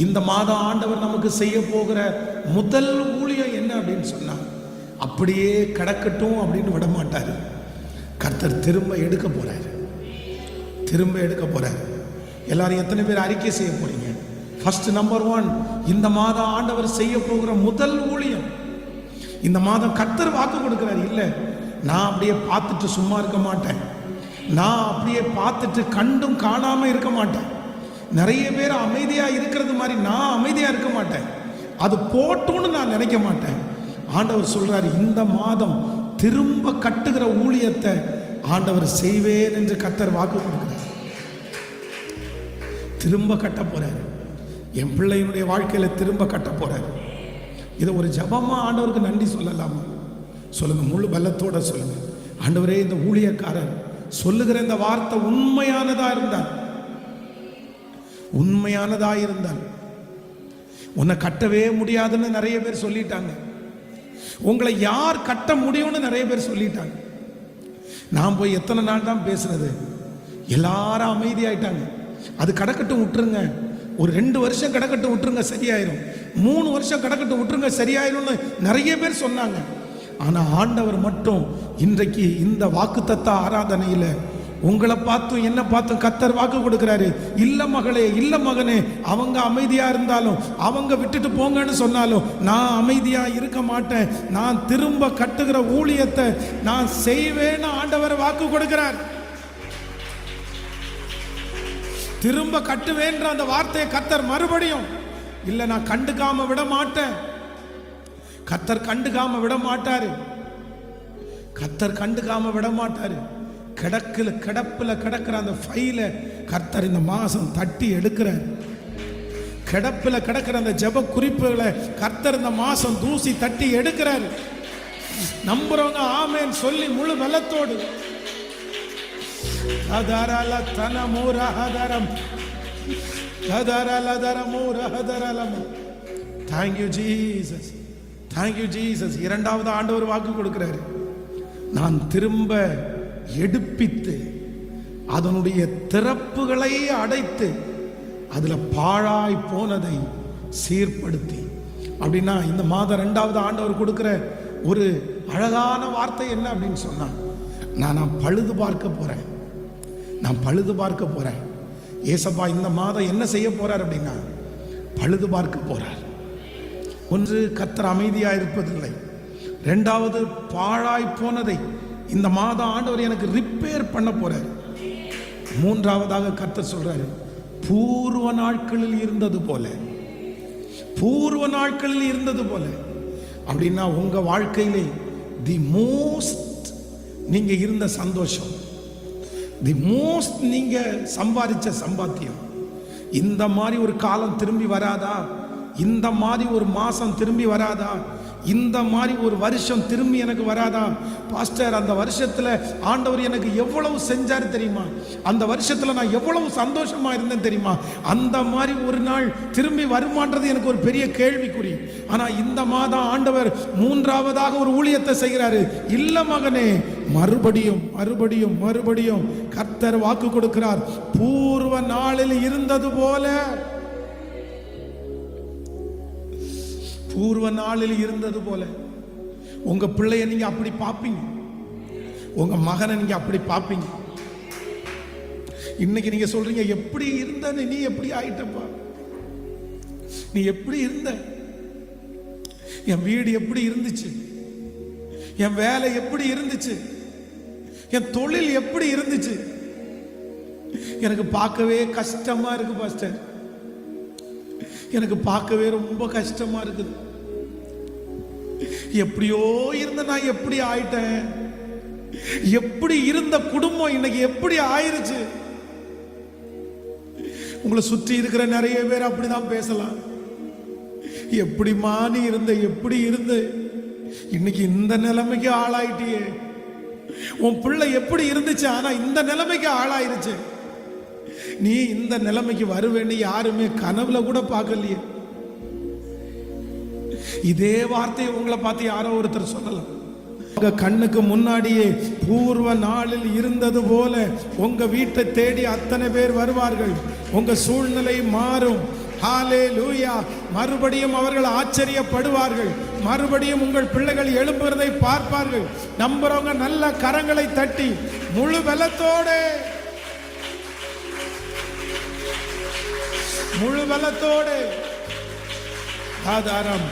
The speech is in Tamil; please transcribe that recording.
இந்த மாதம் ஆண்டவர் நமக்கு செய்ய போகிற முதல் ஊழியம் என்ன அப்படின்னு சொன்னா அப்படியே கிடக்கட்டும் அப்படின்னு விட மாட்டார் கர்த்தர் திரும்ப எடுக்க போறாரு. திரும்ப எடுக்க போறாரு. எல்லாரும் எத்தனை பேர் அறிக்கை செய்ய போறீங்க? ஃபர்ஸ்ட் நம்பர் ஒன் இந்த மாதம் ஆண்டவர் செய்ய போகிற முதல் ஊழியம். இந்த மாதம் கர்த்தர் வாக்கு கொடுக்கிறார் இல்லை நான் அப்படியே பார்த்துட்டு சும்மா இருக்க மாட்டேன். நான் அப்படியே பார்த்துட்டு கண்டும் காணாமல் இருக்க மாட்டேன். நிறைய பேர் அமைதியா இருக்கிறது மாதிரி நான் அமைதியா இருக்க மாட்டேன். அது போட்டும்னு நான் நினைக்க மாட்டேன். ஆண்டவர் சொல்றாரு இந்த மாதம் திரும்ப கட்டுகிற ஊழியத்தை ஆண்டவர் செய்வேன் என்று கத்தர் வாக்கு கொடுக்கிறார். திரும்ப கட்ட போறாரு. என் பிள்ளையினுடைய வாழ்க்கையில திரும்ப கட்ட போறாரு. இதை ஒரு ஜபமா ஆண்டவருக்கு நன்றி சொல்லலாமா? சொல்லுங்க முழு பலத்தோட சொல்லுங்க. ஆண்டவரே இந்த ஊழியக்காரர் சொல்லுகிற இந்த வார்த்தை உண்மையானதா இருந்தால் உண்மையானதா இருந்தால் உன்னை கட்டவே முடியாதுன்னு நிறைய பேர் சொல்லிட்டாங்க. உங்களை யார் கட்ட முடியும்னு நிறைய பேர் சொல்லிட்டாங்க. நான் போய் எத்தனை நாள் தான் பேசுனது எல்லாரும் அமைதியாயிட்டாங்க. அது கடக்கட்டும் விட்டுருங்க. ஒரு ரெண்டு வருஷம் கடக்கட்டும் விட்டுருங்க சரியாயிரும். மூணு வருஷம் கடக்கட்டும் விட்டுருங்க சரியாயிரும்னு நிறைய பேர் சொன்னாங்க. ஆனா ஆண்டவர் மட்டும் இன்றைக்கு இந்த வாக்குத்தத்த ஆராதனையில உங்களை பார்த்தும் என்ன பார்த்தும் கத்தர் வாக்கு கொடுக்கிறாரு. இல்ல மகளே இல்ல மகனே அவங்க அமைதியா இருந்தாலும் அவங்க விட்டுட்டு போங்கன்னு சொன்னாலும் நான் அமைதியா இருக்க மாட்டேன். நான் திரும்ப கட்டுகிற ஊழியத்தை நான் செய்வேன்னு ஆண்டவர் வாக்கு கொடுக்கிறார். திரும்ப கட்டுவேன்ற அந்த வார்த்தையை கத்தர் மறுபடியும் இல்ல நான் கண்டுக்காம விட மாட்டேன். கத்தர் கண்டுக்காம விட மாட்டாரு. கத்தர் கண்டுக்காம விட மாட்டாரு. கிடக்கில் கிடப்பில் கிடக்கிற அந்த ஃபைல கர்த்தர் இந்த மாதம் தட்டி எடுக்கிறார். கிடப்பில் கிடக்கிற அந்த ஜெப குறிப்புகளை கர்த்தர் இந்த மாதம் தூசி தட்டி எடுக்கிறார். நம்புறவங்க ஆமேன் சொல்லி முழு பலத்தோடு. அதரல தனமூரஹதரம் தரமோ Thank thank you Jesus thank you Jesus இரண்டாவது ஆண்டவர் வாக்கு கொடுக்கிறாரு. நான் திரும்ப எடுப்பித்து அதனுடைய திறப்புகளை அடைத்து அதுல பாழாய் போனதை சீர்படுத்தி. அப்படின்னா இந்த மாதம் ரெண்டாவது ஆண்டவர் கொடுக்கிற ஒரு அழகான வார்த்தை என்ன அப்படின்னு சொன்னான் நான் நான் பழுது பார்க்க போறேன். நான் பழுது பார்க்க போறேன். ஏசப்பா இந்த மாதம் என்ன செய்ய போறார் அப்படின்னா பழுது பார்க்க போறார். ஒன்று கத்தர் அமைதியாக இருப்பதில்லை. ரெண்டாவது பாழாய் போனதை இந்த மாதம் ஆண்டவர் எனக்கு ரிப்பேர் பண்ண போகிறார் மூன்றாவதாக கருத்தை சொல்றாரு பூர்வ நாட்களில் இருந்தது போல. பூர்வ நாட்களில் இருந்தது போல. அப்படின்னா உங்க வாழ்க்கையிலே தி மோஸ்ட் நீங்க இருந்த சந்தோஷம். தி மோஸ்ட் நீங்க சம்பாதிச்ச சம்பாத்தியம். இந்த மாதிரி ஒரு காலம் திரும்பி வராதா? இந்த மாதிரி ஒரு மாசம் திரும்பி வராதா? இந்த மாதிரி ஒரு வருஷம் திரும்பி எனக்கு வராதா? பாஸ்டர் அந்த வருஷத்தில் ஆண்டவர் எனக்கு எவ்வளவு செஞ்சார் தெரியுமா? அந்த வருஷத்தில் நான் எவ்வளவு சந்தோஷமாக இருந்தேன் தெரியுமா? அந்த மாதிரி ஒரு நாள் திரும்பி வருமான்றது எனக்கு ஒரு பெரிய கேள்விக்குறி. ஆனால் இந்த மாதம் ஆண்டவர் மூன்றாவதாக ஒரு ஊழியத்தை செய்கிறாரு. இல்லை மகனே மறுபடியும் மறுபடியும் மறுபடியும் கர்த்தர் வாக்கு கொடுக்கிறார். பூர்வ நாளில் இருந்தது போல பூர்வ நாளில் இருந்தது போல. உங்க பிள்ளைய நீங்க அப்படி பார்ப்பீங்க உங்க மகனை நீங்க அப்படி பார்ப்பீங்க இன்னைக்கு நீங்க சொல்றீங்க எப்படி இருந்த நீ எப்படி ஆயிட்டப்பா? நீ எப்படி இருந்த? என் வீடு எப்படி இருந்துச்சு? என் வேலை எப்படி இருந்துச்சு? என் தொழில் எப்படி இருந்துச்சு? எனக்கு பார்க்கவே கஷ்டமா இருக்கு பாஸ்டர். எனக்கு பார்க்கவே ரொம்ப கஷ்டமா இருக்குது. எப்படியோ இருந்த நான் எப்படி ஆயிட்டேன்? எப்படி இருந்த குடும்பம் இன்னைக்கு எப்படி ஆயிருச்சு? உங்களை சுற்றி இருக்கிற நிறைய பேர் அப்படிதான் பேசலாம். எப்படி மாறி இருந்த எப்படி இருந்து? இன்னைக்கு இந்த நிலைமைக்கு ஆளாயிட்டியே. உன் பிள்ளை எப்படி இருந்துச்சு ஆனா இந்த நிலைமைக்கு ஆளாயிருச்சு. நீ இந்த நிலைமைக்கு வருவேன்னு யாருமே கனவுல கூட பார்க்கலையே. இதே வார்த்தையை உங்களை பார்த்து யாரோ ஒருத்தர் சொல்லலாம். உங்க கண்ணுக்கு முன்னாடியே பூர்வ நாளில் இருந்தது போல உங்க வீட்டை தேடி அத்தனை பேர் வருவார்கள். உங்க சூழ்நிலை மாறும். ஹalleluya. மறுபடியும் அவர்கள் ஆச்சரியப்படுவார்கள். மறுபடியும் உங்கள் பிள்ளைகள் எழும்புறதை பார்ப்பார்கள். நம்புறவங்க நல்ல கரங்களை தட்டி முழு பலத்தோடு முழு பலத்தோடு ஆதாரம்